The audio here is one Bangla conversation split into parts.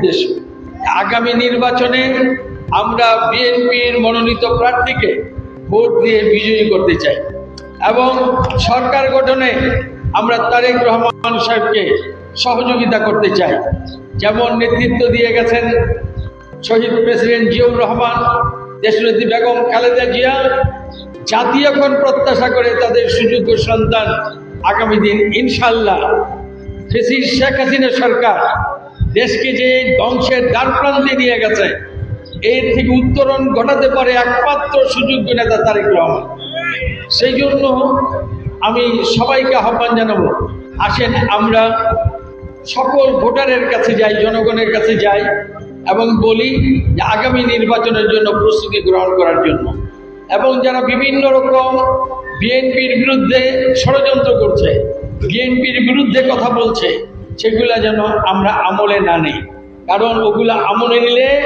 উদ্দেশ্য আগামী নির্বাচনে আমরা বিএনপির মনোনীত প্রার্থীকে ভোট দিয়ে বিজয়ী করতে চাই। এবং সরকার গঠনে আমরা তারেক রহমান সাহেবকে সহযোগিতা করতে চাই। যেমন নেতৃত্ব দিয়ে গেছেন শহীদ প্রেসিডেন্ট জিয়াউর রহমান, দেশনেত্রী বেগম খালেদা জিয়া জাতি এখন প্রত্যাশা করে তাদের সুযোগ্য সন্তান আগামী দিন ইনশাল্লাহ শেখ হাসিনা সরকার দেশকে যে ধ্বংসের দ্বারপ্রান্তে নিয়ে গেছে, এর থেকে উত্তরণ ঘটাতে পারে একমাত্র সুযোগ্য নেতা তারেক রহমান। সেই জন্য আমি সবাইকে আহ্বান জানাব, আসেন আমরা সকল ভোটারের কাছে যাই, জনগণের কাছে যাই এবং বলি যে আগামী নির্বাচনের জন্য প্রস্তুতি গ্রহণ করার জন্য। এবং যারা বিভিন্ন রকম বিএনপির বিরুদ্ধে ষড়যন্ত্র করছে, বিএনপির বিরুদ্ধে কথা বলছে সেগুলা যেন আমরা আমলে না নেই। কারণ ওগুলা আমলে নিলে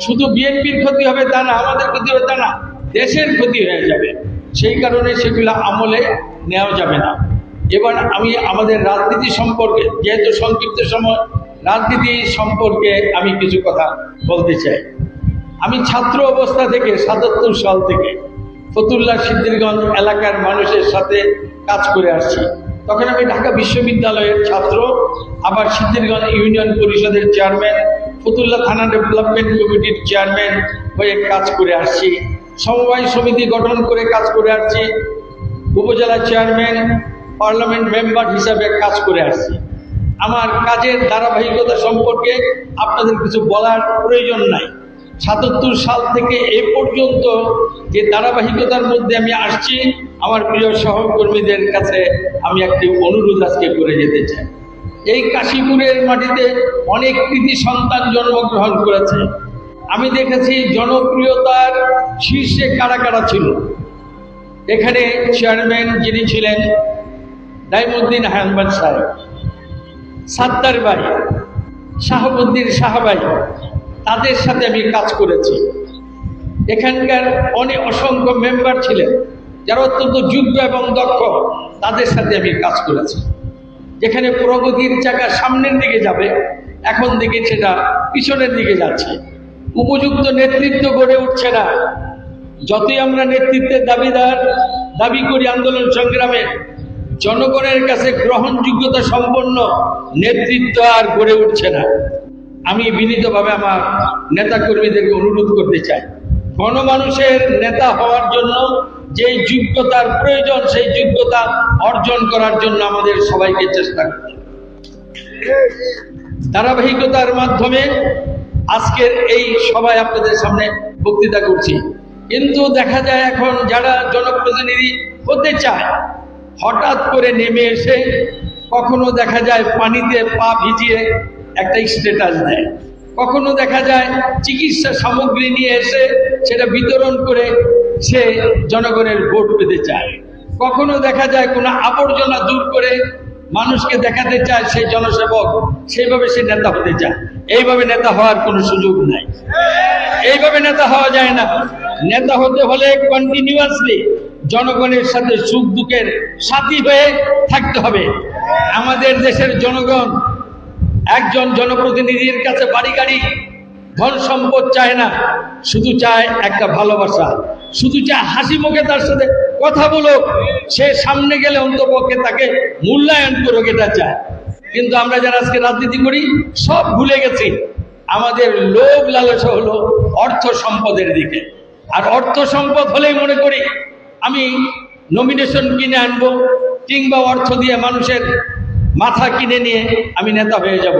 শুধু বিএনপির ক্ষতি হবে তা না, আমাদের ক্ষতি হবে তা না, দেশের ক্ষতি হয়ে যাবে। সেই কারণে সেগুলা আমলে নেওয়া যাবে না। এবার আমি আমাদের রাজনীতি সম্পর্কে, যেহেতু সংক্ষিপ্ত সময়, রাজনীতি সম্পর্কে আমি কিছু কথা বলতে চাই। আমি ছাত্র অবস্থা থেকে, সাতাত্তর সাল থেকে ফতুল্লা সিদ্দিরগঞ্জ এলাকার মানুষের সাথে কাজ করে আসছি। তখন আমি ঢাকা বিশ্ববিদ্যালয়ের ছাত্র, আবার সিদ্দিরগঞ্জ ইউনিয়ন পরিষদের চেয়ারম্যান, ফতুল্লা থানা ডেভেলপমেন্ট কমিটির চেয়ারম্যান হয়ে কাজ করে আসছি। সমবায় সমিতি গঠন করে কাজ করে আসছি। উপজেলা চেয়ারম্যান, পার্লামেন্ট মেম্বার হিসাবে কাজ করে আসছি। আমার কাজের ধারাবাহিকতা সম্পর্কে আপনাদের কিছু বলার প্রয়োজন নাই। সাতাত্তর সাল থেকে এ পর্যন্ত যে ধারাবাহিকতার মধ্যে আমি আসছি আমার প্রিয় সহকর্মীদের কাছে আমি একটি অনুরোধ আজকে করে যেতে চাই। এই কাশীপুরের মাটিতে অনেক কৃতি সন্তান জন্মগ্রহণ করেছে। আমি দেখেছি জনপ্রিয়তার শীর্ষে কারা কারা ছিল। এখানে চেয়ারম্যান যিনি ছিলেন নাইমুদ্দিন আহমদ সাহেব, সাত্তার ভাই, শাহাবুদ্দিন সাহাবাই তাদের সাথে আমি কাজ করেছি। এখানকার অনেক অসংখ্য মেম্বার ছিলেন। যারা অত্যন্ত যোগ্য এবং দক্ষ, তাদের সাথে আমি কাজ করেছি। যেখানে প্রগতির চাকা সামনের দিকে যাবে, এখন দিকে সেটা পিছনের দিকে যাচ্ছে। উপযুক্ত নেতৃত্ব গড়ে উঠছে না। যতই আমরা নেতৃত্বের দাবিদার, দাবি করি আন্দোলন সংগ্রামে, জনগণের কাছে গ্রহণযোগ্যতা সম্পন্ন নেতৃত্ব আর গড়ে উঠছে না। আমি বিনীতভাবে আমার নেতাকর্মীদেরকে অনুরোধ করতে চাই। গণমানুষের নেতা হওয়ার জন্য যে যোগ্যতার প্রয়োজন, সেই যোগ্যতা অর্জন করার জন্য আমাদের সবাইকে চেষ্টা করতে ধারাবাহিকতার মাধ্যমে আজকের এই সবাই আপনাদের সামনে বক্তৃতা করছি। কিন্তু দেখা যায় এখন যারা জনপ্রতিনিধি হতে চায়, হঠাৎ করে নেমে এসে কখনো দেখা যায় পানিতে পা ভিজিয়ে একটা স্ট্যাটাস দেয়। কখনো দেখা যায় চিকিৎসা সামগ্রী নিয়ে এসে সেটা বিতরণ করে সে জনগণের ভোট পেতে চায়। কখনো দেখা যায় কোনো আবর্জনা দূর করে মানুষকে দেখাতে চায় সেই জনসেবক, সেইভাবে সে নেতা হতে চায়। এইভাবে নেতা হওয়ার কোনো সুযোগ নাই। এইভাবে নেতা হওয়া যায় না। নেতা হতে হলে কন্টিনিউয়াসলি জনগণের সাথে সুখ দুঃখের সাথী হয়ে থাকতে হবে। আমাদের দেশের জনগণ একজন জনপ্রতিনিধির কাছে বাড়ি গাড়ি, ধন সম্পদ চায় না, শুধু চায় একটা ভালোবাসা। শুধু চায় হাসি মুখে তার সাথে কথা বলো, সে সামনে গেলে অন্তপক্ষে তাকে মূল্যায়ন করুক এটা চায়। কিন্তু আমরা যারা আজকে রাজনীতি করি, সব ভুলে গেছি। আমাদের লোভ লালসা হলো অর্থ সম্পদের দিকে। আর অর্থ সম্পদ হলেই মনে করি, আমি নমিনেশন কিনে আনব কিংবা অর্থ দিয়ে মানুষের মাথা কিনে নিয়ে আমি নেতা হয়ে যাব।